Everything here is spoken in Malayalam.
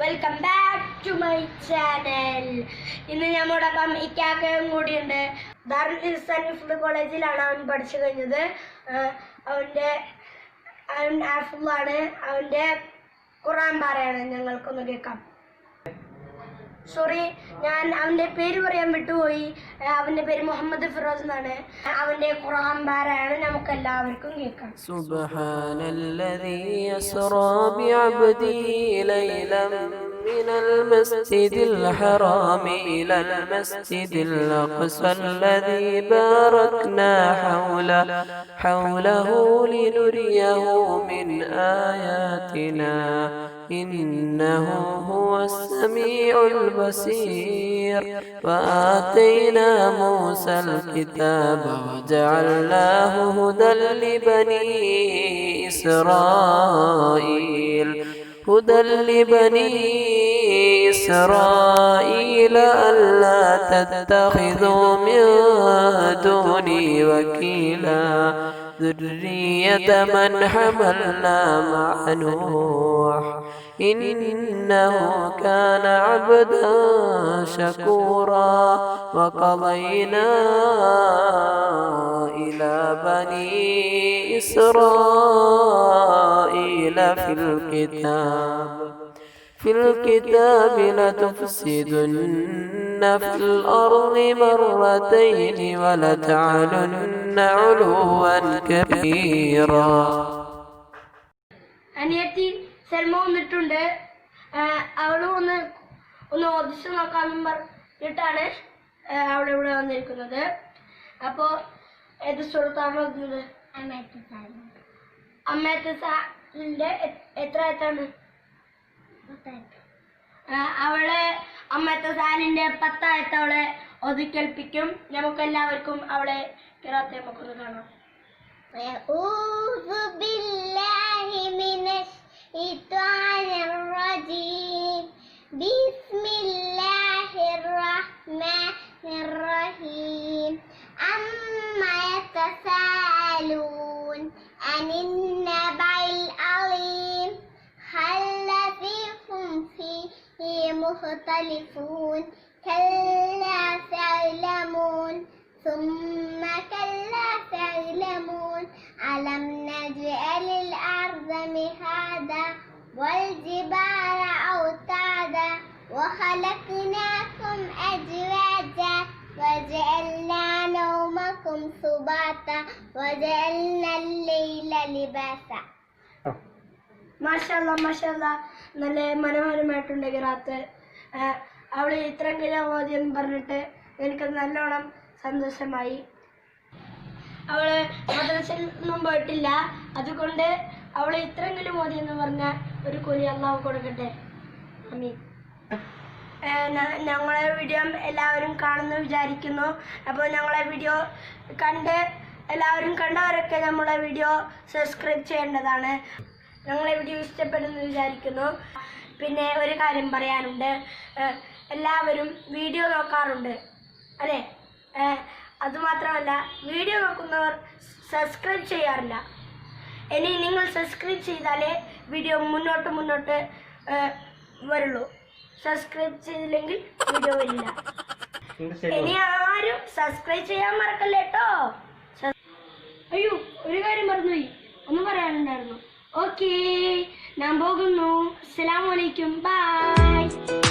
Welcome back to my channel ഇന്ന് ഞമ്മോടൊപ്പം ഇക്കാക്കയും കൂടിയുണ്ട്. ദാറുൽ ഇഹ്സാൻ കോളേജിലാണ് അവൻ പഠിച്ചു കഴിഞ്ഞത്. അവന്റെ അവൻ ആഫുള്ളാണ് അവന്റെ ഖുറാൻ പാറയാണ്. ഞങ്ങൾക്കൊന്ന് കേൾക്കാം. സോറി ഞാൻ അവൻ്റെ പേര് പറയാൻ വിട്ടുപോയി ആഹ് അവൻ്റെ പേര് മുഹമ്മദ് ഫിറോസ് എന്നാണ് അവൻ്റെ ഖുറാൻ പാറയാണ് നമുക്ക് എല്ലാവർക്കും കേൾക്കാം سبحان الذي يسرى بعبده ليلا من المسجد الحرام إلى المسجد الأقصى الذي باركنا حوله حوله لنريه من آياتنا إنه هو السميع البصير. وآتينا موسى الكتاب وجعلناه هدى لبني إسرائيل. هدى لبني إسرائيل ألا تتخذوا من دوني وكيلا. ذرية من حملنا مع نوح. إنه كان عبدا شكورا. وقضينا إلى بني إسرائيل في الكتاب. في الكتاب لتفسدن في الأرض مرتين ولتعلن علوا كبيرا അനിയത്തി സെൽമ വന്നിട്ടുണ്ട് ആഹ് അവള് ഒന്ന് ഒന്ന് ഓദിച്ച് നോക്കാമെന്ന് പറഞ്ഞിട്ടാണ് ആഹ് അവൾ ഇവിടെ വന്നിരിക്കുന്നത് അപ്പോൾ ഏത് സുഹൃത്താണ് വന്നത് അമ്മയത്തെ സാലിൻ്റെ എത്ര എത്താണ് ആഹ് അവളെ അമ്മയത്തെ സാലിൻ്റെ പത്തായത്ത് അവളെ ഒതുക്കേൽപ്പിക്കും നമുക്ക് എല്ലാവർക്കും അവളെ കിറാത്തെ നമുക്കൊന്ന് കാണാം أعوذ بالله من الشيطان الرجيم بسم الله الرحمن الرحيم أما يتساءلون عن النبع مختلفون كلا سيعلمون ثم كلا سيعلمون ألم نجعل الأرض مهادا والجبال أوتادا وخلقناكم أزواجا وجعلنا نومكم سباتا وجعلنا الليل لباسا മാഷല്ല മാഷല്ല നല്ല മനോഹരമായിട്ടുണ്ട് കിറാത്ത് അവൾ ഇത്ര കിലോ മതി എന്ന് പറഞ്ഞിട്ട് എനിക്ക് നല്ലോണം സന്തോഷമായി. അവൾ മദ്രസയിൽ ഒന്നും പോയിട്ടില്ല. അതുകൊണ്ട് അവൾ ഇത്രയെങ്കിലും മതി എന്ന് പറഞ്ഞ ഒരു കൂലി അള്ളാഹു കൊടുക്കട്ടെ. അമീൻ ഞങ്ങളെ വീഡിയോ എല്ലാവരും കാണുന്നു വിചാരിക്കുന്നു. അപ്പോൾ ഞങ്ങളെ വീഡിയോ കണ്ട് എല്ലാവരും കണ്ടവരൊക്കെ നമ്മളെ വീഡിയോ സബ്സ്ക്രൈബ് ചെയ്യേണ്ടതാണ്. ഞങ്ങളെ വീഡിയോ ഇഷ്ടപ്പെടുന്നു വിചാരിക്കുന്നു. പിന്നെ ഒരു കാര്യം പറയാനുണ്ട്. എല്ലാവരും വീഡിയോ നോക്കാറുണ്ട്. അല്ലേ? അതുമാത്രമല്ല വീഡിയോ നോക്കുന്നവർ സബ്സ്ക്രൈബ് ചെയ്യാറില്ല. ഇനി നിങ്ങൾ സബ്സ്ക്രൈബ് ചെയ്താലേ വീഡിയോ മുന്നോട്ട് മുന്നോട്ട് വരുള്ളൂ. സബ്സ്ക്രൈബ് ചെയ്തില്ലെങ്കിൽ വീഡിയോ വരില്ല. ഇനി ആരും സബ്സ്ക്രൈബ് ചെയ്യാൻ മറക്കല്ലേ കേട്ടോ അയ്യോ ഒരു കാര്യം മറന്നുപോയി. ഒന്നും പറയാനുണ്ടായിരുന്നു. ഓക്കേ ഞാൻ പോകുന്നു. Assalamu alaikum. Bye.